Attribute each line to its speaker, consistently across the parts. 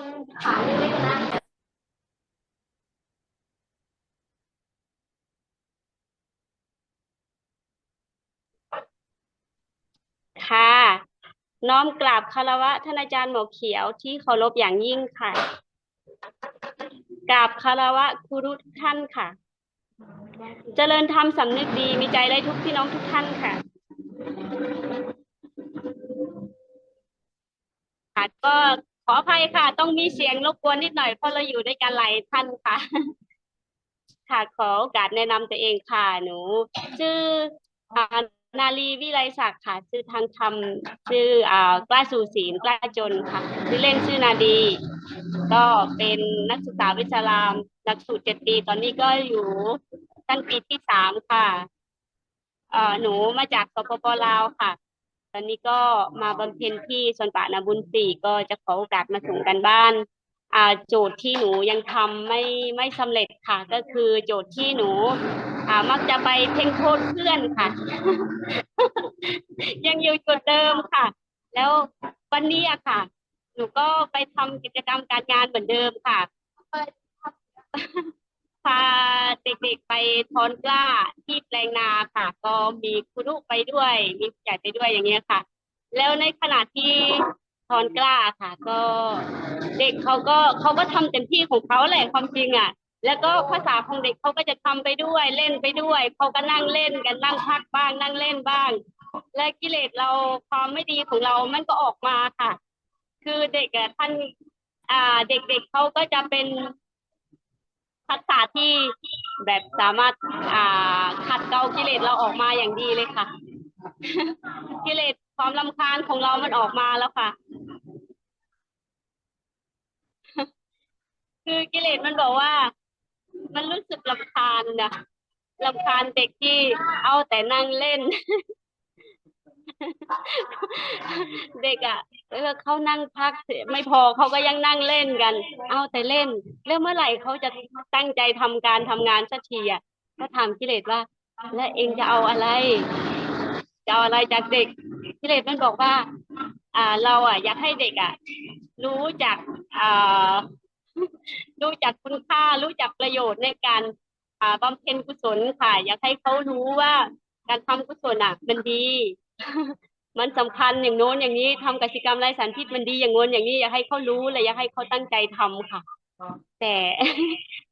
Speaker 1: คนขาเล็กๆนะ
Speaker 2: ค่ะ น้อมกราบคารวะท่านอาจารย์หมอเขียวที่เคารพอย่างยิ่งค่ะ กราบคารวะครูรุทุกท่านค่ะ เจริญธรรมสำนึกดีมีใจได้ทุกพี่น้องทุกท่านค่ะค่ะก็ ออภัยค่ะ ต้องมีเสียงรบกวนนิดหน่อยเพราะเราอยู่ด้วยกันหลายท่านค่ะ ค่ะขอโอกาสแนะนำตัวเองค่ะ หนู ชื่ออานาลีวิไลศักดิ์ค่ะ ชื่อทางธรรมชื่ออ่ากล้าสู่ศีลกล้าจนค่ะ ชื่อเล่นชื่อนาดี ก็เป็นนักศึกษาวิชารามหลักสูตรเจ็ดปีตอนนี้ก็อยู่ชั้นปีที่สามค่ะเอ่อหนูมาจากสปปลาวค่ะ ตอนนี้ก็มาบำเพ็ญที่สวนป่านาบุญสี่ก็จะขอโอกาสมาส่งกันบ้านอ่าโจทย์ที่หนูยังทำไม่ไม่สำเร็จค่ะ ก็คือโจทย์ที่หนู อ่ามักจะไปเพ่งโทษเพื่อนค่ะ ยังอยู่จุดเดิมค่ะ แล้ววันนี้อะค่ะ หนูก็ไปทำกิจกรรมการงานเหมือนเดิมค่ะ พาเด็กๆไปทอนกล้าที่แปลงนาค่ะ ก็มีครูไปด้วย มีผู้ใหญ่ไปด้วยอย่างเงี้ยค่ะ แล้วในขณะที่ทอนกล้าค่ะ ก็เด็กเขาก็เขาก็ทำเต็มที่ของเขาแหละความจริงอะ แล้วก็ภาษาของเด็กเขาก็จะทำไปด้วยเล่นไปด้วยเขาก็นั่งเล่นกันนั่งพักบ้างนั่งเล่นบ้าง และกิเลสเราความไม่ดีของเรามันก็ออกมาค่ะ คือเด็กอะท่านอ่าเด็กๆเขาก็จะเป็น ทักษะที่แบบสามารถอ่าขัดเกลากิเลสเราออกมาอย่างดีเลยค่ะ กิเลสความรำคาญของเรามันออกมาแล้วค่ะ คือกิเลสมันบอกว่า มันรู้สึกรำคาญนะรำคาญเด็กที่เอาแต่นั่งเล่น เด็กอะเออเขานั่งพักไม่พอเขาก็ยังนั่งเล่นกัน เอาแต่เล่น แล้วเมื่อไหร่เขาจะตั้งใจทำการทำงานสักทีอะก็ถามกิเลสว่า แล้วเองจะเอาอะไรจะเอาอะไรจากเด็กกิเลสมันบอกว่า อ่าเราอะ อยากให้เด็กอะ รู้จักอ่ารู้จักคุณค่า รู้จักประโยชน์ในการอ่าบำเพ็ญกุศลค่ะ อยากให้เขารู้ว่าการทำกุศลอะ มันดี มันสำคัญอย่างโน้นอย่างนี้ทำกสิกรรมไร้สารพิษมันดีอย่างโน้นอย่างนี้อยากให้เขารู้เลยอยากให้เขาตั้งใจทำค่ะ แต่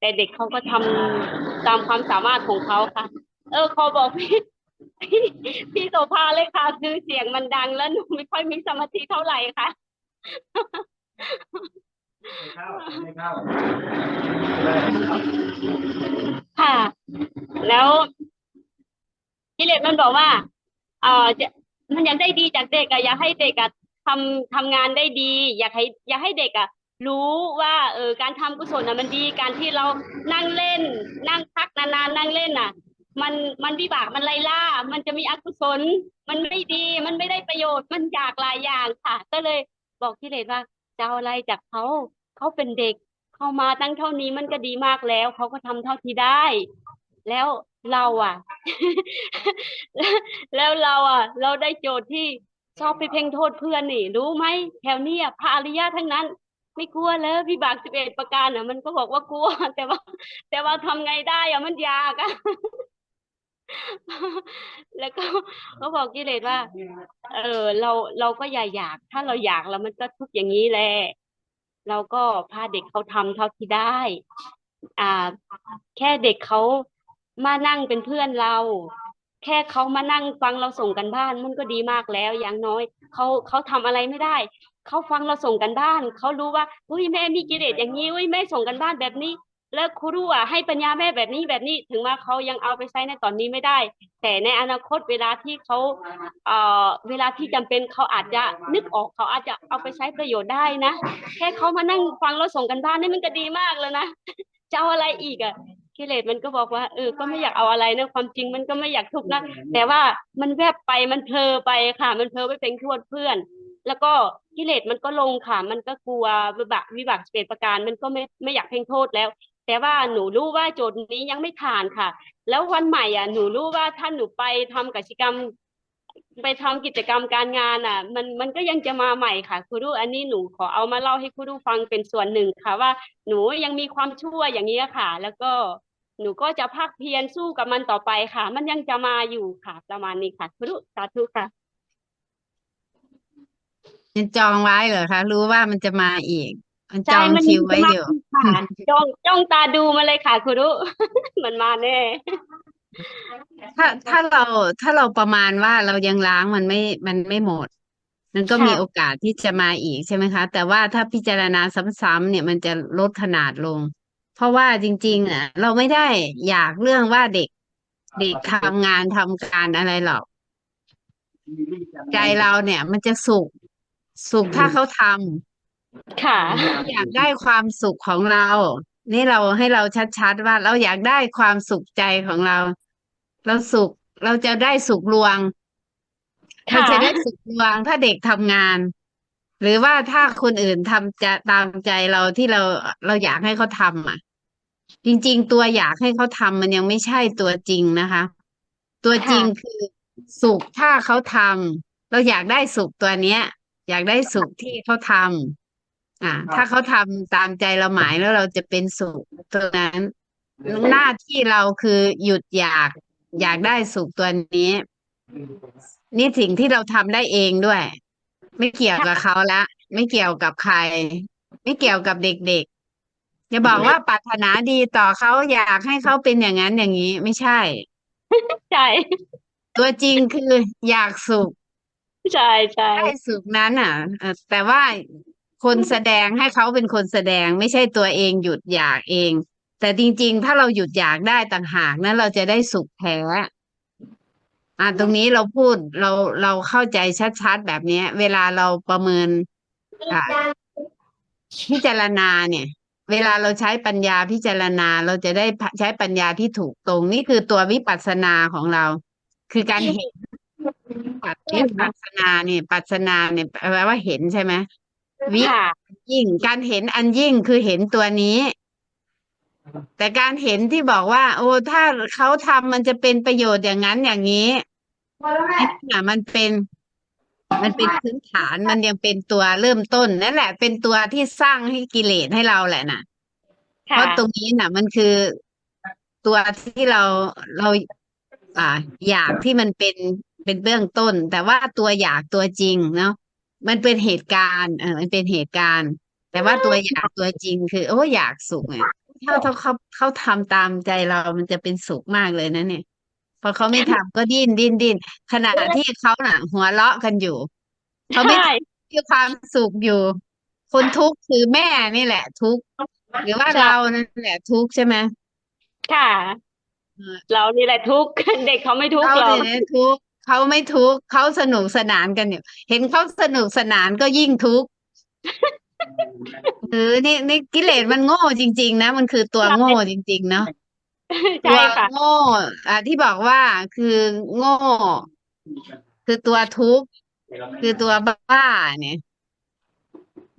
Speaker 2: แต่เด็กเขาก็ทำตามความสามารถของเขาค่ะ เออขอบอกพี่พี่พี่โสภาเลยค่ะ คือเสียงมันดังแล้วหนูไม่ค่อยมีสมาธิเท่าไหร่ค่ะ
Speaker 3: ไม่เข้าไม่เข้า
Speaker 2: ค่ะ แล้วกิเลสมันบอกว่า เอ่อจะมันอยากได้ดีจากเด็กอะอยากให้เด็กอะทำทำงานได้ดี อยากให้อยากให้เด็กอะรู้ว่าเออการทำกุศลอะมันดีการที่เรานั่งเล่น นั่งพักนานๆนั่งเล่นอะมันมันวิบากมันไล่ล่า มันจะมีอกุศล มันไม่ดีมันไม่ได้ประโยชน์มันอยากหลายอย่างค่ะ ก็เลยบอกกิเลสว่าจะเอาอะไรจากเขาเขาเป็นเด็ก เข้ามาตั้งเท่านี้มันก็ดีมากแล้วเขาก็ทำเท่าที่ได้ แล้ว เราอะ แล้วเราอะ เราได้โจทย์ที่ชอบไปเพ่งโทษเพื่อนนี่ รู้ไหมแถวเนี้ยพระอริยะทั้งนั้น ไม่กลัวเลยวิบากสิบเอ็ดประการอะ มันก็บอกว่ากลัว แต่ว่า แต่ว่าทำไงได้อะมันยากอะแล้วก็เขาบอกกิเลสว่า เออ เราเราก็อย่าอยาก ถ้าเราอยากแล้วมันก็ทุกข์อย่างนี้แหละเราก็พาเด็กเขาทำเท่าที่ได้ อ่า แค่เด็กเขา มานั่งเป็นเพื่อนเรา แค่เขามานั่งฟังเราส่งกันบ้านมันก็ดีมากแล้ว อย่างน้อยเขาเขาทำอะไรไม่ได้เขาฟังเราส่งกันบ้านเขารู้ว่าอุ้ยแม่มีกิเลสอย่างนี้อุ้ยแม่ส่งกันบ้านแบบนี้ แล้วครูอะให้ปัญญาแม่แบบนี้แบบนี้ถึงว่าเขายังเอาไปใช้ในตอนนี้ไม่ได้ แต่ในอนาคตเวลาที่เขาเอ่อเวลาที่จำเป็นเขาอาจจะนึกออกเขาอาจจะเอาไปใช้ประโยชน์ได้นะแค่เขามานั่งฟังเราส่งกันบ้านนี่มันก็ดีมากแล้วนะจะเอาอะไรอีกอะ กิเลสมันก็บอกว่าเออก็ไม่อยากเอาอะไรนะความจริงมันก็ไม่อยากทุกข์นะแต่ว่ามันแวบไปมันเพลอไปค่ะ มันเพลอไปเป็นทวดเพื่อน แล้วก็กิเลสมันก็ลงค่ะ มันก็กลัววิบากวิบากสิบเอ็ดประการ มันก็ไม่ไม่อยากเพ่งโทษแล้ว แต่ว่าหนูรู้ว่าโจทย์นี้ยังไม่ผ่านค่ะ แล้ววันใหม่อะหนูรู้ว่าถ้าหนูไปทำกิจกรรมไปทำกิจกรรมการงานอะ มันมันก็ยังจะมาใหม่ค่ะครูดูอันนี้หนูขอเอามาเล่าให้ครูดูฟังเป็นส่วนหนึ่งค่ะ ว่าหนูยังมีความชั่วอย่างนี้ยค่ะ แล้วก็ หนูก็จะภาคเพียรสู้กับมันต่อไปค่ะ มันยังจะมาอยู่ค่ะ ประมาณนี้ค่ะครูดูสาธุค่ะ
Speaker 1: มันจองไว้เหรอคะรู้ว่ามันจะมาอีก มันจ
Speaker 2: ใช่
Speaker 1: อง
Speaker 2: มัน
Speaker 1: คิ
Speaker 2: ยั
Speaker 1: ว
Speaker 2: งจะ
Speaker 1: ไว้
Speaker 2: มา
Speaker 1: อยู่
Speaker 2: อีกค่ะจ้องจ้องตาดูมาเลยค่ะครูดูมันมาแน่
Speaker 1: ถ้าถ้าเราถ้าเราประมาณว่าเรายังล้างมันไม่มันไม่หมด มันก็
Speaker 2: ค่ะ
Speaker 1: มีโอกาสที่จะมาอีกใช่ไหมคะ แต่ว่าถ้าพิจารณาซ้ำๆเนี่ยมันจะลดขนาดลง เพราะว่าจริง ๆ อะ เราไม่ได้อยากเรื่องว่าเด็กเด็กทำงานทำการอะไรหรอก ใจเราเนี่ย มันจะสุขสุขถ้าเขาทำ
Speaker 2: ค่ะ
Speaker 1: อยากได้ความสุขของเรา นี่เราให้เราชัดๆว่าเราอยากได้ความสุขใจของเรา เราสุขเราจะได้สุขลวง
Speaker 2: ค่ะ
Speaker 1: เราจะได้สุขลวงถ้าเด็กทำงาน หรือว่าถ้าคนอื่นทำจะตามใจเราที่เราเราอยากให้เขาทำอะ จริง ๆ ตัวอยากให้เขาทำมันยังไม่ใช่ตัวจริงนะคะ ตัวจริงคือสุขถ้าเขาทำเราอยากได้สุขตัวเนี้ย อยากได้สุขที่เขาทำอ่า ถ้าเขาทำตามใจเราหมายแล้วเราจะเป็นสุขตัวนั้นหน้าที่เราคือหยุดอยาก อยากได้สุขตัวนี้ นี่สิ่งที่เราทำได้เองด้วย ไม่เกี่ยวกับเขาละ ไม่เกี่ยวกับใคร ไม่เกี่ยวกับเด็กๆ อย่าบอกว่าปรารถนาดีต่อเขาอยากให้เขาเป็นอย่างนั้นอย่างนี้ ไม่ใช่
Speaker 2: ใช่
Speaker 1: ตัวจริงคืออยากสุข
Speaker 2: ใช่ใช่
Speaker 1: ได้สุขนั้นอะเอ่อแต่ว่าคนแสดงให้เขาเป็นคนแสดงไม่ใช่ตัวเองหยุดอยากเอง แต่จริงๆ ถ้าเราหยุดอยากได้ต่างหากนั้นเราจะได้สุขแท้ อ่าตรงนี้เราพูดเราเราเข้าใจชัดๆแบบเนี้ย เวลาเราประเมินอ่าพิจารณาเนี่ย เวลาเราใช้ปัญญาพิจารณาเราจะได้ใช้ปัญญาที่ถูกตรง นี่คือตัววิปัสสนาของเรา คือการเห็นวิปัสสนาเนี่ยปัสสนาเนี่ยแปลว่าเห็นใช่ไหมวิ
Speaker 2: ค่ะ
Speaker 1: ยิ่งการเห็นอันยิ่งคือเห็นตัวนี้ แต่การเห็นที่บอกว่า โอ้ถ้าเขาทำมันจะเป็นประโยชน์อย่างนั้นอย่างนี้นี่น่ะมันเป็น มันเป็นพื้นฐานมันยังเป็นตัวเริ่มต้นนั่นแหละ เป็นตัวที่สร้างให้กิเลสให้เราแหละน่ะ เพ
Speaker 2: ค่ะ
Speaker 1: ราะตรงนี้น่ะ มันคือตัวที่เราเราอ่า อยากที่มันเป็นเป็นเบื้องต้น แต่ว่าตัวอยากตัวจริงเนาะมันเป็นเหตุการณ์เออมันเป็นเหตุการณ์ แต่ว่าตัวอยากตัวจริงคือ โอ้อยากสุขเนี่ยถ้าเขาเขาเขาทำตามใจเรามันจะเป็นสุขมากเลยนะเนี่ย พอเขาไม่ทำก็ดิ้นดิ้นดิ้นขณะที่เขาน่ะ หัวเราะกันอยู่เขาไม่
Speaker 2: ใช่
Speaker 1: มีความสุขอยู่ คนทุกข์คือแม่นี่แหละ ทุกข์หรือว่า
Speaker 2: ใช่
Speaker 1: เรานั่นแหละทุกข์ใช่ไหม
Speaker 2: ค่ะ
Speaker 1: เออ
Speaker 2: เรานี่แหละทุกข์ เด็กเขาไม่ทุกข์
Speaker 1: เขา
Speaker 2: หรอก
Speaker 1: เนี่ยทุกข์เขาไม่ทุกข์เขาสนุกสนานกันอยู่เห็นเขาสนุกสนานก็ยิ่งทุกข์เออนี่นี่กิเลสมันโง่จริง ๆ นะมันคือตัวโง่จริง ๆ เนาะ ตั
Speaker 2: ใช่
Speaker 1: ว
Speaker 2: ค่ะ
Speaker 1: โง่อ่าที่บอกว่าคือโง่ คือตัวทุกข์คือตัวบ้าเนี่ย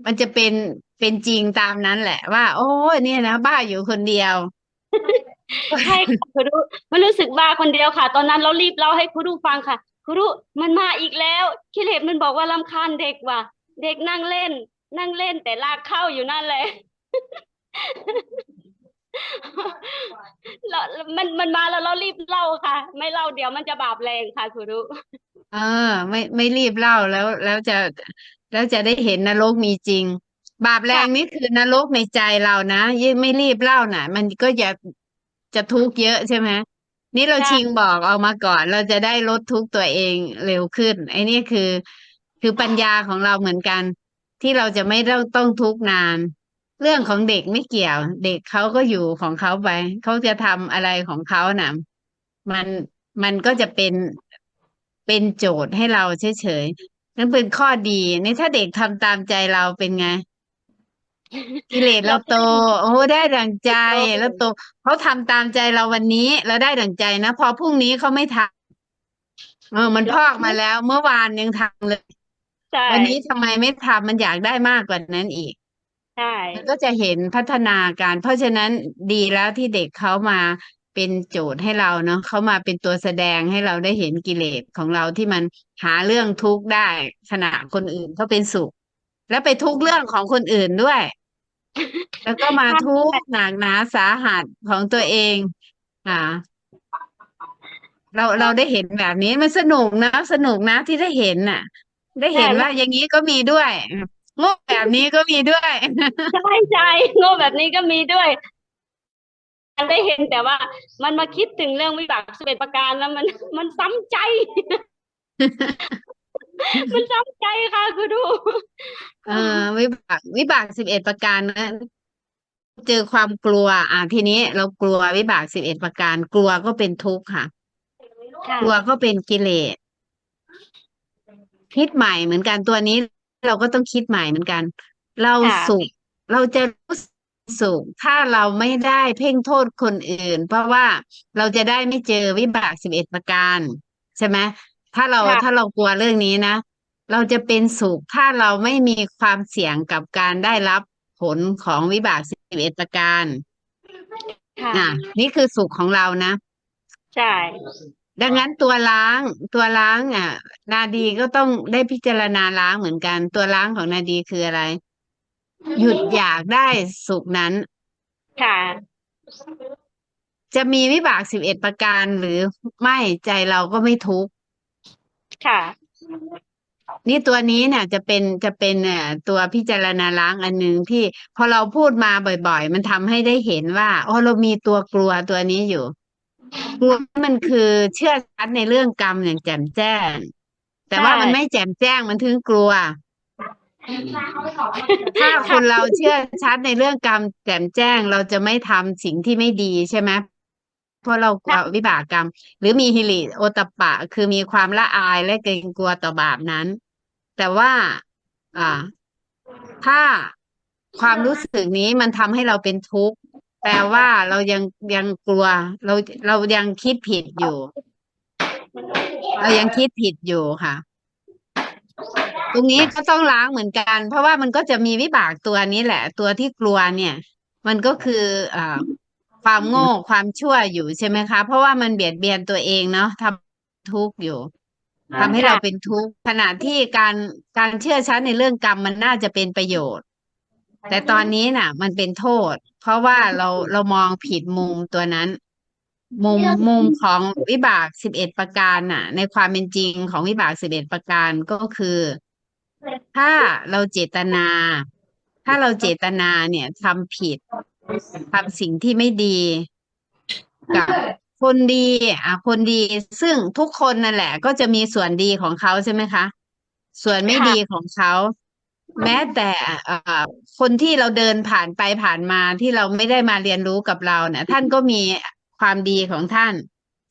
Speaker 1: มันจะเป็นเป็นจริงตามนั้นแหละ ว่า โอ้ยเนี่ยนะบ้าอยู่คนเดียว
Speaker 2: ใช่ค่ะครูดูมันรู้สึกบ้าคนเดียวค่ะ ตอนนั้นเรารีบเล่าให้ครูดูฟังค่ะครูดูมันมาอีกแล้วกิเลสมันบอกว่ารำคาญเด็กว่ะ เด็กนั่งเล่น นั่งเล่นแต่ลากเข้าอยู่นั่นแหละ แล้วมันมันมาแล้วเรารีบเล่าค่ะ ไม่เล่าเดี๋ยวมันจะบาปแรงค่ะครูดู
Speaker 1: เออ ไม่ไม่รีบเล่าแล้ว แล้วจะแล้วจะได้เห็นนรกมีจริง บาปแรงนี่คือนรกในใจเรานะยิ่งไม่รีบเล่าน่ะ มันก็จะจะทุกข์เยอะใช่ไหมนี่เรา
Speaker 2: ใช่
Speaker 1: ชิงบอกเอามาก่อน เราจะได้ลดทุกข์ตัวเองเร็วขึ้น ไอ้นี่คือ คือปัญญาของเราเหมือนกัน ที่เราจะไม่ต้องต้องทุกข์นาน เรื่องของเด็กไม่เกี่ยว เด็กเขาก็อยู่ของเขาไปเขาจะทำอะไรของเขาน่ะมันมันก็จะเป็นเป็นโจทย์ให้เราเฉยๆนั่นเป็นข้อดีนี่ถ้าเด็กทำตามใจเราเป็นไงกิเลสเราโต โอ้ได้ดังใจแล้วโตเขาทำตามใจเราวันนี้เราได้ดังใจนะพอพรุ่งนี้เขาไม่ทำเออ มันพอกมาแล้ว เมื่อวานยังทำเลย
Speaker 2: ใช่
Speaker 1: วันนี้ทำไมไม่ทำมันอยากได้มากกว่านั้นอีก
Speaker 2: ใช่
Speaker 1: มันก็จะเห็นพัฒนาการ เพราะฉะนั้นดีแล้วที่เด็กเขามาเป็นโจทย์ให้เราเนาะเขามาเป็นตัวแสดงให้เราได้เห็นกิเลสของเราที่มันหาเรื่องทุกข์ได้ขณะคนอื่นเขาเป็นสุข แล้วไปทุกข์เรื่องของคนอื่นด้วย แล้วก็มาทุกข์หนักหนาสาหัสของตัวเองอ่าเราเราได้เห็นแบบนี้มันสนุกนะสนุกนะที่ได้เห็นน่ะ ได้เห็นว่าอย่างนี้ก็มีด้วย โง่แบบนี้ก็มีด้วย
Speaker 2: ใช่ใช่โง่แบบนี้ก็มีด้วยมันได้เห็นแต่ว่ามันมาคิดถึงเรื่องวิบากสิบเอ็ดประการแล้วมันมันซ้ำใจ มันซ้ำใจค่ะคุณดู
Speaker 1: เออวิบากวิบากสิบเอ็ดประการนะเจอความกลัว อ่าทีนี้เรากลัววิบากสิบเอ็ดประการ กลัวก็เป็นทุกข์ค่ะ
Speaker 2: ค่ะ
Speaker 1: กลัวก็เป็นกิเลสคิดใหม่เหมือนกันตัวนี้ เราก็ต้องคิดใหม่เหมือนกัน เรา
Speaker 2: ค่ะ
Speaker 1: สุขเราจะรู้สึกสุขถ้าเราไม่ได้เพ่งโทษคนอื่น เพราะว่าเราจะได้ไม่เจอวิบากสิบเอ็ดประการ ใช่ไหมถ้าเรา
Speaker 2: ค่ะ
Speaker 1: ถ้าเรากลัวเรื่องนี้นะ เราจะเป็นสุขถ้าเราไม่มีความเสี่ยงกับการได้รับผลของวิบากสิบเอ็ดประการ
Speaker 2: ค่ะ
Speaker 1: อะ นี่คือสุขของเรานะ
Speaker 2: ใช่
Speaker 1: ดังนั้นตัวล้างตัวล้างอะ นาดีก็ต้องได้พิจารณาล้างเหมือนกัน ตัวล้างของนาดีคืออะไร หยุดอยากได้สุขนั้น
Speaker 2: ค่ะ
Speaker 1: จะมีวิบากสิบเอ็ดประการหรือไม่ใจเราก็ไม่ทุกข์
Speaker 2: ค่ะ
Speaker 1: นี่ตัวนี้เนี่ยจะเป็นจะเป็นเอ่อตัวพิจารณาล้างอันหนึ่งที่พอเราพูดมาบ่อย ๆ มันทำให้ได้เห็นว่าอ๋อเรามีตัวกลัวตัวนี้อยู่ กลัวมันคือเชื่อชัดในเรื่องกรรมอย่างแจ่มแจ้ง แต่ว่ามันไม่แจ่มแจ้งมันถึงกลัว ถ้าคนเราเชื่อชัดในเรื่องกรรมแจ่มแจ้งเราจะไม่ทำสิ่งที่ไม่ดีใช่ไหมเพราะเรากลัววิบากกรรม หรือมีฮิริโอตปปะ คือมีความละอายและเกรงกลัวต่อบาปนั้น แต่ว่า อ่า ถ้าความรู้สึกนี้มันทำให้เราเป็นทุกข์ แปลว่าเรายังยังกลัว เราเรายังคิดผิดอยู่ เรายังคิดผิดอยู่ค่ะ ตรงนี้ก็ต้องล้างเหมือนกัน เพราะว่ามันก็จะมีวิบากตัวนี้แหละ ตัวที่กลัวเนี่ย มันก็คืออ่าความโง่ความชั่วอยู่ใช่ไหมคะ เพราะว่ามันเบียดเบียนตัวเองเนาะทำทุกข์อยู่ทำให้เราเป็นทุกข์ขณะที่การการเชื่อชัดในเรื่องกรรมมันน่าจะเป็นประโยชน์ แต่ตอนนี้น่ะ มันเป็นโทษ เพราะว่าเราเรามองผิดมุมตัวนั้น มุมมุมของวิบากสิบเอ็ดประการน่ะ ในความเป็นจริงของวิบากสิบเอ็ดประการก็คือ ถ้าเราเจตนา ถ้าเราเจตนาเนี่ยทำผิดทำสิ่งที่ไม่ดีกับคนดีอะคนดีซึ่งทุกคนนั่นแหละ ก็จะมีส่วนดีของเขาใช่ไหมคะ ส่วนไม่
Speaker 2: ค่ะ
Speaker 1: ดีของเขา แม้แต่คนที่เราเดินผ่านไปผ่านมาที่เราไม่ได้มาเรียนรู้กับเราเนี่ย ท่านก็มีความดีของท่าน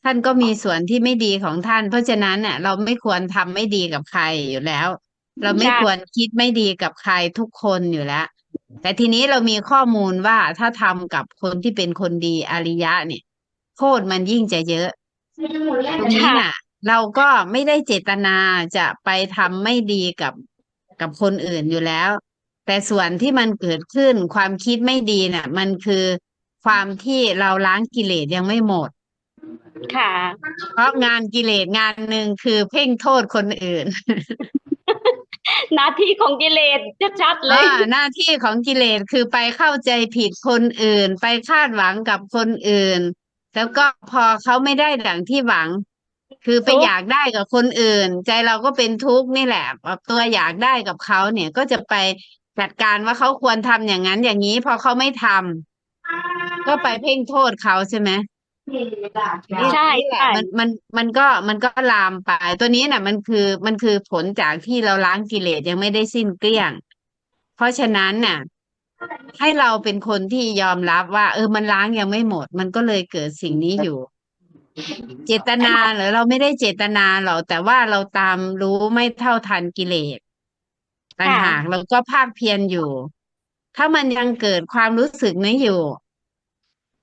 Speaker 1: ท่านก็มีส่วนที่ไม่ดีของท่าน เพราะฉะนั้นเนี่ยเราไม่ควรทำไม่ดีกับใครอยู่แล้ว เราไม่ควรคิดไม่ดีกับใครทุกคนอยู่แล้ว แต่ทีนี้เรามีข้อมูลว่าถ้าทำกับคนที่เป็นคนดีอริยะเนี่ยโทษมันยิ่งจะเยอะตรงนี้
Speaker 2: ค่ะ
Speaker 1: น่ะ เราก็ไม่ได้เจตนาจะไปทำไม่ดีกับ กับคนอื่นอยู่แล้ว แต่ส่วนที่มันเกิดขึ้นความคิดไม่ดีน่ะ มันคือความที่เราล้างกิเลสยังไม่หมด
Speaker 2: ค่ะ
Speaker 1: เพราะงานกิเลสงานหนึ่งคือเพ่งโทษคนอื่น
Speaker 2: หน้าที่ของกิเลสชัดๆเลย
Speaker 1: อ่าหน้าที่ของกิเลสคือไปเข้าใจผิดคนอื่น ไปคาดหวังกับคนอื่น แล้วก็พอเขาไม่ได้ดังที่หวัง คือไป
Speaker 2: ทุกข์
Speaker 1: อยากได้กับคนอื่น ใจเราก็เป็นทุกข์นี่แหละแบบตัวอยากได้กับเขาเนี่ยก็จะไปจัดการว่าเขาควรทำอย่างนั้นอย่างนี้พอเขาไม่ทำก็ไปเพ่งโทษเขาใช่ไหมนี่
Speaker 2: ใช่
Speaker 1: นี่แหละ
Speaker 2: ใช่
Speaker 1: มันมันมันก็มันก็ลามไป ตัวนี้น่ะ มันคือมันคือผลจากที่เราล้างกิเลสยังไม่ได้สิ้นเกลี้ยง เพราะฉะนั้นน่ะ ให้เราเป็นคนที่ยอมรับว่า เออมันล้างยังไม่หมด มันก็เลยเกิดสิ่งนี้อยู่ เจตนาเหรือเราไม่ได้เจตนาหรอกแต่ว่าเราตามรู้ไม่เท่าทันกิเลสต่างหากเราก็ภาคเพียรอยู่ ถ้ามันยังเกิดความรู้สึกนี้อยู่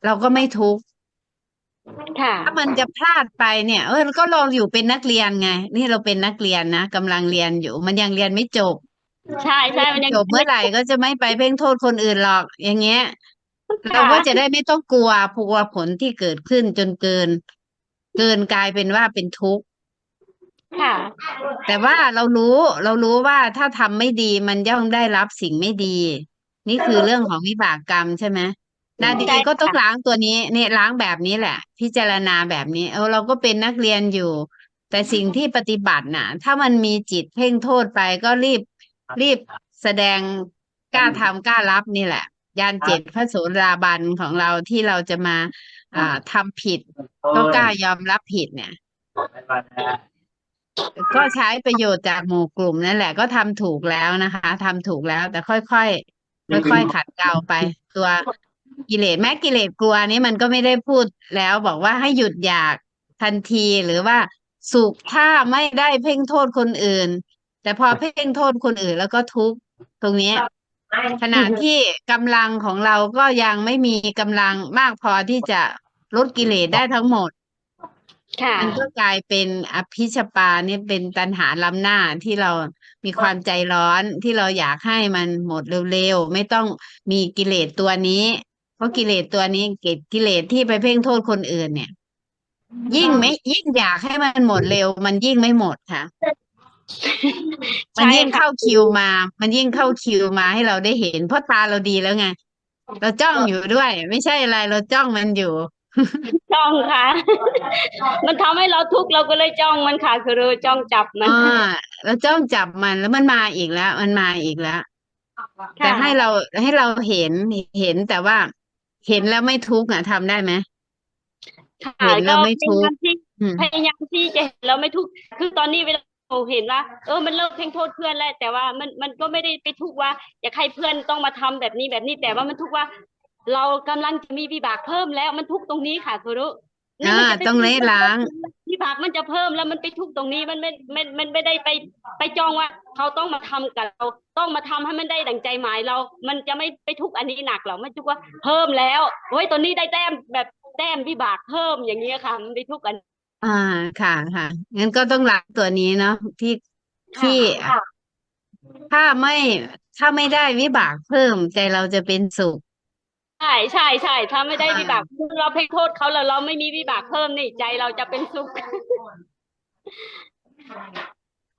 Speaker 1: เราก็ไม่ทุกข์
Speaker 2: ค่ะ
Speaker 1: ถ้ามันจะพลาดไปเนี่ย เออก็เราอยู่เป็นนักเรียนไง นี่เราเป็นนักเรียนนะกำลังเรียนอยู่ มันยังเรียนไม่จบ
Speaker 2: ใช่ใช่มันยัง
Speaker 1: จบเมื่อไหร่ก็จะไม่ไปเพ่งโทษคนอื่นหรอก อย่างเงี้ยเราก็จะได้ไม่ต้องกลัวกลัวผลที่เกิดขึ้นจนเกิน เกินกลายเป็นว่าเป็นทุกข์
Speaker 2: ค่ะ
Speaker 1: แต่ว่าเรารู้เรารู้ว่าถ้าทำไม่ดีมันย่อมได้รับสิ่งไม่ดี นี่คือเรื่องของวิบากกรรมใช่ไหมนาดี
Speaker 2: ใช่
Speaker 1: ก็ต้อง
Speaker 2: ค่ะ
Speaker 1: ล้างตัวนี้เนี่ยล้างแบบนี้แหละ พิจารณาแบบนี้ เออเราก็เป็นนักเรียนอยู่ แต่สิ่งที่ปฏิบัติน่ะ ถ้ามันมีจิตเพ่งโทษไปก็รีบ รีบแสดงกล้าทำกล้ารับนี่แหละ ยานเจ็ดพระโสดาบันของเราที่เราจะมา อ่าทำผิด ก็กล้ายอมรับผิดเนี่ย ก็ใช้ประโยชน์จากหมู่กลุ่มนั่นแหละ ก็ทำถูกแล้วนะคะทำถูกแล้ว แต่ค่อยๆค่อยๆขัดเกลาไป ตัวกิเลสแม้กิเลสกลัวนี้มันก็ไม่ได้พูดแล้วบอกว่าให้หยุดอยากทันทีหรือว่าสุขถ้าไม่ได้เพ่งโทษคนอื่น แต่พอเพ่งโทษคนอื่นแล้วก็ทุกข์ตรงนี้ขณะที่กำลังของเราก็ยังไม่มีกำลังมากพอที่จะ ลดกิเลสได้ทั้งหมด
Speaker 2: ค่ะ
Speaker 1: มันก็กลายเป็นอภิชปาเนี่ยเป็นตัณหาล้ำหน้าที่เรามีความใจร้อนที่เราอยากให้มันหมดเร็วๆ ไม่ต้องมีกิเลสตัวนี้ เพราะกิเลสตัวนี้เกกิเลสที่ไปเพ่งโทษคนอื่นเนี่ย ยิ่งไม่ยิ่งอยากให้มันหมดเร็ว มันยิ่งไม่หมดค่ะ มันยิ่ง
Speaker 2: ใช่ค่ะ
Speaker 1: เข้าคิวมา มันยิ่งเข้าคิวมาให้เราได้เห็น เพราะตาเราดีแล้วไงเราจ้องอยู่ด้วย ไม่ใช่อะไรเราจ้องมันอยู่
Speaker 2: จ้องค่ะ มันทำให้เราทุกข์เราก็เลยจ้องมันค่ะ คือเราจ้องจับมัน
Speaker 1: อ่าเราจ้องจับมันแล้วมันมาอีกแล้ว มันมาอีกแล้วแต่
Speaker 2: ค่ะ
Speaker 1: ให้เราให้เราเห็นเห็นแต่ว่า เห็นแล้วไม่ทุกข์อะทำได้ไหม
Speaker 2: ค่ะ
Speaker 1: เห็นแล้วไม่
Speaker 2: พ
Speaker 1: ทุ
Speaker 2: ยากยาม
Speaker 1: ข์
Speaker 2: ที่
Speaker 1: อืม
Speaker 2: พยายามที่จะเห็นแล้วไม่ทุกข์คือตอนนี้เวลาเราเห็นว่า เออมันเลิกเพ่งโทษเพื่อนแล้วแต่ว่ามันมันก็ไม่ได้ไปทุกข์ว่า อยากให้เพื่อนต้องมาทำแบบนี้แบบนี้แต่ว่ามันทุกข์ว่า เรากำลังจะมีวิบากเพิ่มแล้วมันทุกข์ตรงนี้ค่ะครูรุนี่
Speaker 1: อ่า
Speaker 2: มันจะไป
Speaker 1: ต้องละล้าง
Speaker 2: วิบากมันจะเพิ่มแล้วมันไปทุกข์ตรงนี้มันไม่ไม่มันไม่ได้ไปไปจองว่า เขาต้องมาทำกับเราต้องมาทำให้มันได้ดังใจหมายเรา มันจะไม่ไปทุกข์อันนี้หนักหรอกไม่ทุกข์ว่าเพิ่มแล้วโอ้ยตัวนี้ได้แต้มแบบแต้มวิบากเพิ่มอย่างเงี้ยค่ะมันไปทุกข์อัน
Speaker 1: อ่าค่ะค่ะงั้นก็ต้องล้างตัวนี้เนาะที่ที่
Speaker 2: ค่ะ
Speaker 1: ถ้าไม่ถ้าไม่ได้วิบากเพิ่มใจเราจะเป็นสุข
Speaker 2: ใช่ใช่ใช่ถ้าไม่ได้วิบากเราเพ่งโทษเขาแล้วเราไม่มีวิบากเพิ่มนี่ใจเราจะเป็นสุข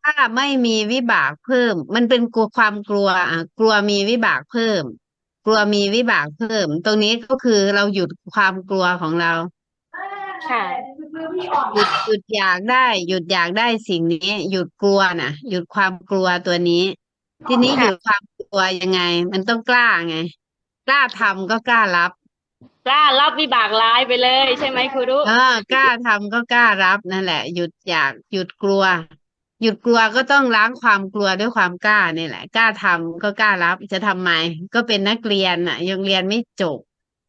Speaker 1: ถ้าไม่มีวิบากเพิ่ม มันเป็นกลัวความกลัวอะกลัวมีวิบากเพิ่ม กลัวมีวิบากเพิ่ม ตรงนี้ก็คือเราหยุดความกลัวของเรา
Speaker 2: ค่ะ
Speaker 1: หยุดหยุดอยากได้ หยุดอยากได้สิ่งนี้ หยุดกลัวน่ะหยุดความกลัวตัวนี้ ทีนี้หยุดความกลัวยังไง มันต้องกล้าไง กล้าทำก็กล้ารับ
Speaker 2: กล้ารับวิบากร้ายไปเลยใช่ไหมครูรุ
Speaker 1: เออกล้าทำก็กล้ารับนั่นแหละ หยุดอยากหยุดกลัว หยุดกลัวก็ต้องล้างความกลัวด้วยความกล้านี่แหละ กล้าทำก็กล้ารับจะทำไมก็เป็นนักเรียนน่ะ ยังเรียนไม่จบ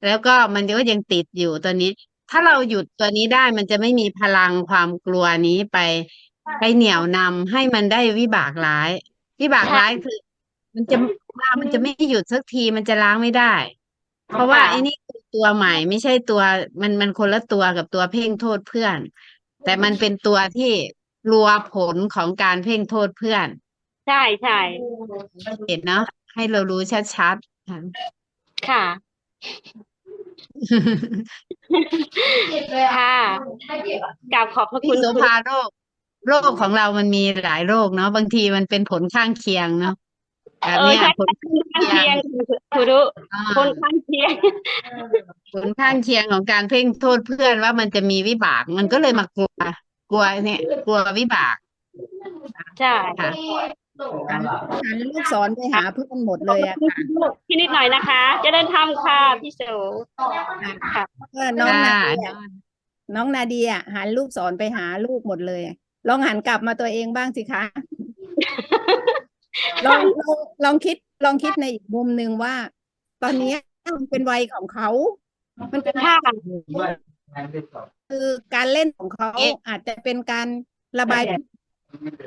Speaker 1: แล้วก็มันก็ยังติดอยู่ตัวนี้ ถ้าเราหยุดตัวนี้ได้มันจะไม่มีพลังความกลัวนี้ไป ไปเหนี่ยวนำให้มันได้วิบากร้าย วิบากร้ายคือ มันจะว่ามันจะไม่หยุดสักทีมันจะล้างไม่ได้ เพราะว่าไอ้นี่คือตัวใหม่ไม่ใช่ตัว มันมันคนละตัวกับตัวเพ่งโทษเพื่อน แต่มันเป็นตัวที่รัวผลของการเพ่งโทษเพื่อน
Speaker 2: ใช่ใช่
Speaker 1: เห็นเนาะให้เรารู้ชัดๆค่ะ
Speaker 2: ค่ะค่ะกราบขอบพระคุ
Speaker 1: พี่
Speaker 2: ณ
Speaker 1: โส
Speaker 2: ครู
Speaker 1: ภาโรค โรคของเรามันมีหลายโรคเนาะบางทีมันเป็นผลข้างเคียงเนาะ แบบ
Speaker 2: เออ
Speaker 1: เนี้ย
Speaker 2: ใช่
Speaker 1: ผล
Speaker 2: ข้างเคียงครูรุ
Speaker 1: อ่า
Speaker 2: คนข้างเคียง
Speaker 1: ผลข้างเคียงของการเพ่งโทษเพื่อนว่ามันจะมีวิบาก มันก็เลยมากลัว กลัวเนี่ย กลัววิบาก
Speaker 2: ใช่
Speaker 1: ค่ะ
Speaker 4: หันลูกศรไปหาเพื่อนหมดเลยอะค่ะ
Speaker 2: พี่นิดหน่อยนะคะ จะเดินทำค่ะพี่โสค่ะ
Speaker 4: เออน้องนา
Speaker 1: ค่ะ
Speaker 4: เดียน้องนาเดียหันลูกศรไปหาลูกหมดเลย ลองหันกลับมาตัวเองบ้างสิคะ ลองลองลองคิดลองคิดในอีกมุมหนึ่งว่า ตอนนี้มันเป็นวัยของเขา มันเป็น
Speaker 2: ค่ะ
Speaker 4: คือการเล่นของเขาอาจจะเป็นการระบาย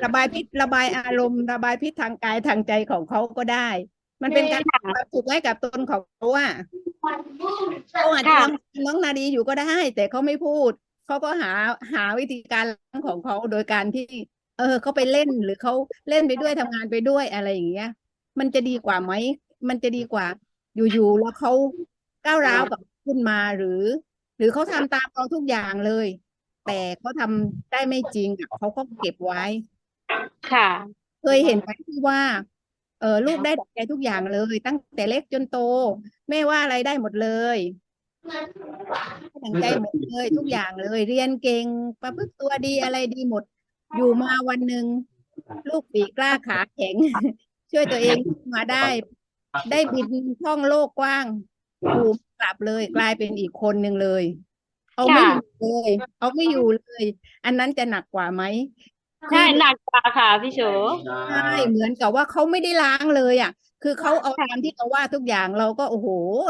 Speaker 4: ระบายพิษระบายอารมณ์ ระบายพิษทางกายทางใจของเขาก็ได้ มันเป็นการความสุขให้กับตนของเขาว่าเขาอาจจะ
Speaker 2: ค่ะ
Speaker 4: น้องนาดีอยู่ก็ได้ แต่เขาไม่พูด เขาก็หาหาวิธีการของเขาโดยการที่ เออเขาไปเล่นหรือเขาเล่นไปด้วยทำงานไปด้วยอะไรอย่างเงี้ย มันจะดีกว่าไหมมันจะดีกว่า อยู่ๆแล้วเขาก้าวร้าวกับขึ้นมาหรือ หรือเขาทำตามเราทุกอย่างเลย แต่เขาทำได้ไม่จริงอะเขาก็เก็บไว้
Speaker 2: ค่ะ
Speaker 4: เคยเห็นไหมที่ว่า เออลูกได้ดั่งใจทุกอย่างเลย ตั้งแต่เล็กจนโต แม่ว่าอะไรได้หมดเลยได้ดั่งใจหมดเลย ทุกอย่างเลย เรียนเก่งประพฤติตัวดีอะไรดีหมด อยู่มาวันหนึ่งลูกปีกล้าขาแข็ง ช่วยตัวเองขึ้นมาได้ ได้บินท่องโลกกว้างถูกกลับเลย กลายเป็นอีกคนหนึ่งเลย เอาไม่อยู่เลยเอาไม่อยู่เลย อันนั้นจะหนักกว่าไหม
Speaker 2: ใช่หนักกว่าค่ะพี่โฉ
Speaker 4: ใช่เหมือนกับว่าเขาไม่ได้ล้างเลยอะ คือเขาเอาตามที่เราว่าทุกอย่างเราก็โอ้โห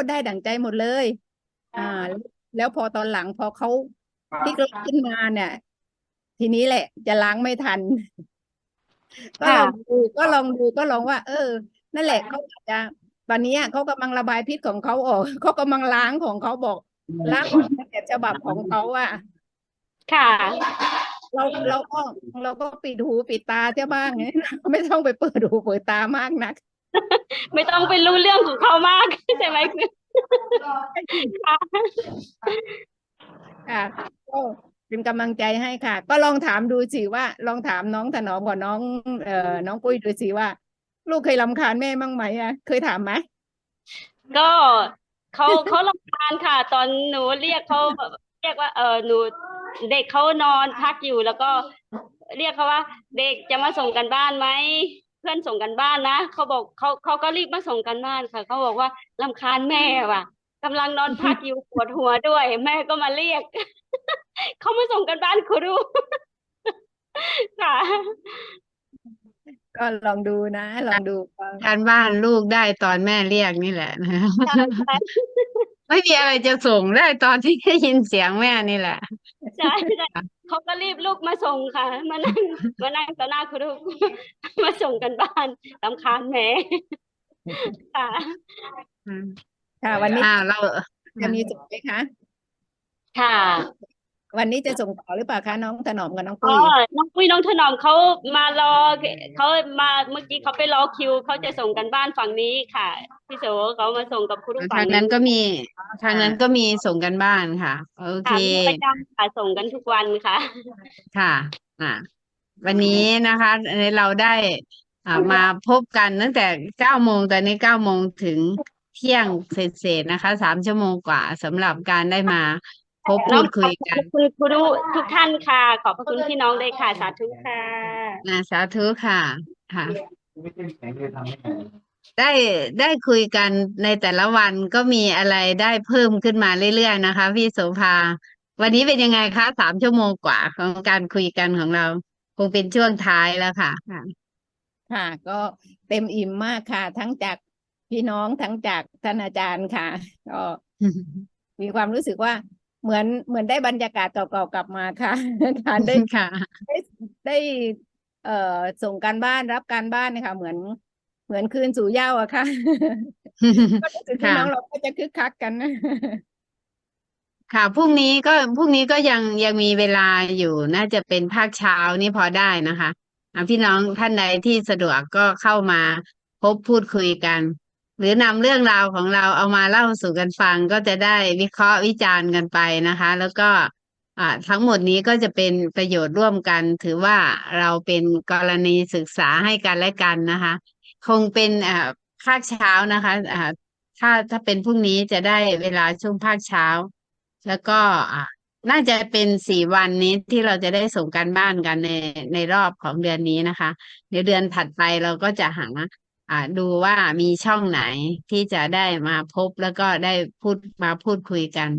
Speaker 4: ได้ดั่งใจหมดเลย อ่า แล้วพอตอนหลังพอเขาพลิกล็อกขึ้นมาเนี่ย ทีนี้แหละ จะล้างไม่ทัน ก็ลองดูก็ลองดูก็ลองว่า เออ นั่นแหละเขาอาจจะตอนนี้เขากำลังระบายพิษของเขาออกเขากำลังล้างของเขาบอกล้างออกมาแบบฉบับของเขาอะ
Speaker 2: ค่ะ
Speaker 4: เราเราก็เราก็ปิดหูปิดตาเจ้าบ้างไงไม่ต้องไปเปิดหูเปิดตามากนัก
Speaker 2: ไม่ต้องไปรู้เรื่องของเขามากใช่ไหมค่ะ
Speaker 4: ค่ะก็ เป็นกำลังใจให้ค่ะ ก็ลองถามดูสิว่า ลองถามน้องถนอมกับน้องเอ่อน้องปุ้ยดูสิว่า ลูกเคยรำคาญแม่บ้างไหมอะเคยถามไหม
Speaker 2: ก็เขาเขารำคาญค่ะ ตอนหนูเรียกเขาเรียกว่า เออหนูเด็กเขานอนพักอยู่แล้วก็เรียกเขาว่า เด็กจะมาส่งกันบ้านไหมเพื่อนส่งกันบ้านนะเขาบอกเขาเขาก็รีบมาส่งกันบ้านค่ะเขาบอกว่ารำคาญแม่ว่ะกำลังนอนพักอยู่ปวดหัวด้วย แม่ก็มาเรียก เขามาส่งกันบ้านครูค่ะ
Speaker 4: ก็ลองดูนะลองดู
Speaker 1: การบ้านลูกได้ตอนแม่เรียกนี่แหละนะ
Speaker 2: ใช่ใช่
Speaker 1: ไม่มีอะไรจะส่งได้ตอนที่ได้ยินเสียงแม่นี่แหละ
Speaker 2: ใช่ใช่เขาก็รีบลุกมาส่งค่ะ มานั่งมานั่งต่อหน้าครูมาส่งกันบ้านรำคาญแม่ค่ะ
Speaker 4: ค่ะวันนี้
Speaker 1: อ่าเรา
Speaker 4: จะมีส่งไหมคะ
Speaker 2: ค่ะ
Speaker 4: วันนี้จะส่งต่อหรือเปล่าคะน้องถนอมกับน้อง
Speaker 2: อ๋
Speaker 4: ปุ้
Speaker 2: อยน้องปุ้ยน้องถนอมเขามารอเขามาเมื่อกี้เขาไปรอคิวเขาจะส่งกันบ้านฝั่งนี้ค่ะพี่โสเขามาส่งกับครูฝั่
Speaker 1: ทางงนั้นก็มีทางนั้นก็มีส่งกันบ้านค่ะโอเค
Speaker 2: ค่ะมีประจำค่ะส่งกันทุกวันค่ะ
Speaker 1: ค่ะอ่าวันนี้นะคะเราได้อ่ามาพบกันตั้งแต่เก้าโมงตอนนี้เก้าโมงถึงเที่ยงเศษๆนะคะสามชั่วโมงกว่าสำหรับการได้มา พบพูดคุยกัน
Speaker 2: ขอบคุณครูทุกท่านค่ะ ขอบพระคุณพี่น้องด้วยค่ะ สาธุค่ะ
Speaker 1: นะสาธุค่ะ ค่ะ
Speaker 3: ไม่เข้มแข็งเลยทำไม่ได้
Speaker 1: ได้ได้คุยกันในแต่ละวันก็มีอะไรได้เพิ่มขึ้นมาเรื่อยๆนะคะ พี่โสภา วันนี้เป็นยังไงคะสามชั่วโมงกว่าของการคุยกันของเรา คงเป็นช่วงท้ายแล้วค่ะ ค่ะ
Speaker 4: ค่ะก็เต็มอิ่มมากค่ะ ทั้งจากพี่น้องทั้งจากท่านอาจารย์ค่ะ ก็มีความรู้สึกว่า เหมือนเหมือนได้บรรยากาศเก่าๆกลับมาค่ะการได้
Speaker 1: ค่ะ
Speaker 4: ได้ได้เอ่อส่งการบ้านรับการบ้านเนะคะเหมือนเหมือนคืนสู่เหย้าอะค่ะก็รู้สึกพี่
Speaker 1: ค่ะ
Speaker 4: น้องเราก็จะคึกคักกันนะ
Speaker 1: ค่ะพรุ่งนี้ก็พรุ่งนี้ก็ยังยังมีเวลาอยู่น่าจะเป็นภาคเช้านี่พอได้นะคะอะพี่น้องท่านใดที่สะดวกก็เข้ามาพบพูดคุยกัน หรือนำเรื่องราวของเราเอามาเล่าสู่กันฟังก็จะได้วิเคราะห์วิจารณ์กันไปนะคะ แล้วก็ทั้งหมดนี้ก็จะเป็นประโยชน์ร่วมกัน ถือว่าเราเป็นกรณีศึกษาให้กันและกันนะคะ คงเป็นอ่าภาคเช้านะคะถ้าถ้าเป็นพรุ่งนี้จะได้เวลาช่วงภาคเช้า แล้วก็น่าจะเป็นสี่วันนี้ที่เราจะได้ส่งการบ้านกันในในรอบของเดือนนี้นะคะ เดี๋ยวเดือนถัดไปเราก็จะหา อ่าดูว่ามีช่องไหนที่จะได้มาพบแล้วก็ได้พูดมาพูดคุยกัน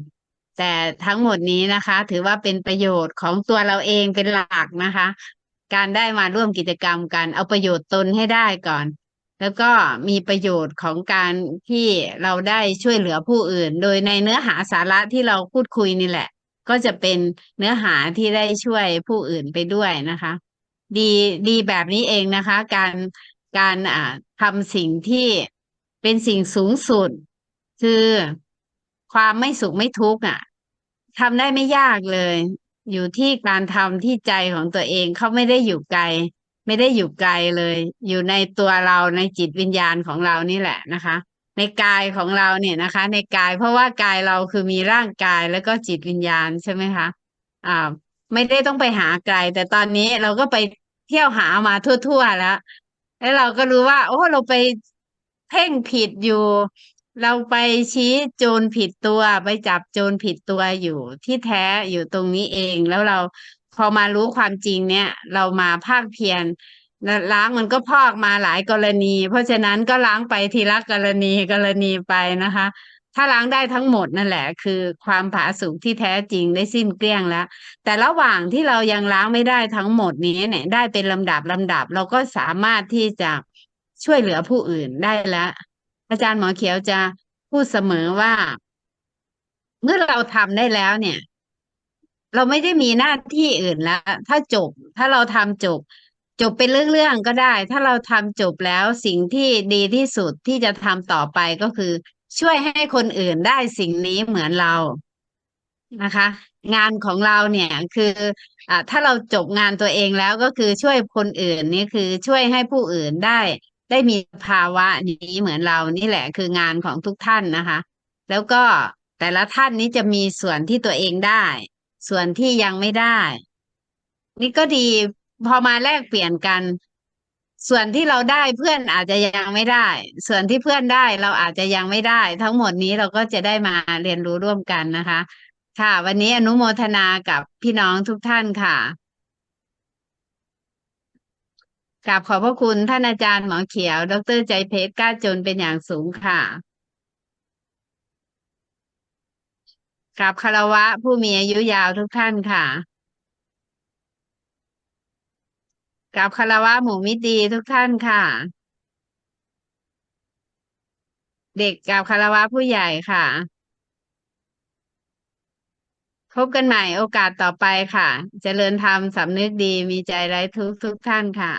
Speaker 1: แต่ทั้งหมดนี้นะคะ ถือว่าเป็นประโยชน์ของตัวเราเองเป็นหลักนะคะ การได้มาร่วมกิจกรรมกัน เอาประโยชน์ตนให้ได้ก่อน แล้วก็มีประโยชน์ของการที่เราได้ช่วยเหลือผู้อื่น โดยในเนื้อหาสาระที่เราพูดคุยนี่แหละ ก็จะเป็นเนื้อหาที่ได้ช่วยผู้อื่นไปด้วยนะคะ ดีดีแบบนี้เองนะคะ การการอ่า ทำสิ่งที่เป็นสิ่งสูงสุด คือความไม่สุขไม่ทุกข์อะทำได้ไม่ยากเลย อยู่ที่การทำที่ใจของตัวเองเขาไม่ได้อยู่ไกล ไม่ได้อยู่ไกลเลย อยู่ในตัวเราในจิตวิญญาณของเรานี่แหละนะคะ ในกายของเราเนี่ยนะคะ ในกายเพราะว่ากายเราคือมีร่างกายแล้วก็จิตวิญญาณใช่ไหมคะอ่าไม่ได้ต้องไปหาไกล แต่ตอนนี้เราก็ไปเที่ยวหามาทั่วๆแล้ว แล้วเราก็รู้ว่า โอ้เราไปเพ่งผิดอยู่ เราไปชี้โจรผิดตัวไปจับโจรผิดตัวอยู่ที่แท้อยู่ตรงนี้เอง แล้วเราพอมารู้ความจริงเนี่ย เรามาภาคเพียรล้างมันก็พอกมาหลายกรณี เพราะฉะนั้นก็ล้างไปทีละกรณีกรณีไปนะคะ ถ้าล้างได้ทั้งหมดนั่นแหละ คือความผาสุกที่แท้จริงได้สิ้นเกลี้ยงแล้ว แต่ระหว่างที่เรายังล้างไม่ได้ทั้งหมดนี้เนี่ย ได้เป็นลำดับลำดับ เราก็สามารถที่จะช่วยเหลือผู้อื่นได้แล้วอาจารย์หมอเขียวจะพูดเสมอว่า เมื่อเราทำได้แล้วเนี่ย เราไม่ได้มีหน้าที่อื่นแล้ว ถ้าจบ ถ้าเราทำจบจบเป็นเรื่องๆก็ได้ ถ้าเราทำจบแล้วสิ่งที่ดีที่สุดที่จะทำต่อไปก็คือ ช่วยให้คนอื่นได้สิ่งนี้เหมือนเรานะคะ งานของเราเนี่ยคืออ่าถ้าเราจบงานตัวเองแล้วก็คือช่วยคนอื่นนี่คือช่วยให้ผู้อื่นได้ ได้มีภาวะนี้เหมือนเรานี่แหละคืองานของทุกท่านนะคะ แล้วก็แต่ละท่านนี้จะมีส่วนที่ตัวเองได้ ส่วนที่ยังไม่ได้ นี่ก็ดีพอมาแลกเปลี่ยนกัน ส่วนที่เราได้เพื่อนอาจจะยังไม่ได้ ส่วนที่เพื่อนได้เราอาจจะยังไม่ได้ ทั้งหมดนี้เราก็จะได้มาเรียนรู้ร่วมกันนะคะ ค่ะ วันนี้อนุโมทนากับพี่น้องทุกท่านค่ะกราบขอบพระคุณท่านอาจารย์หมอเขียว ดรใจเพชรกล้าจนเป็นอย่างสูงค่ะกราบคารวะผู้มีอายุยาวทุกท่านค่ะ กับคารวะหมู่มิตรดีทุกท่านค่ะ เด็กกับคารวะผู้ใหญ่ค่ะ พบกันใหม่โอกาสต่อไปค่ะ เจริญธรรมสำนึกดีมีใจไร้ทุกทุกท่านค่ะ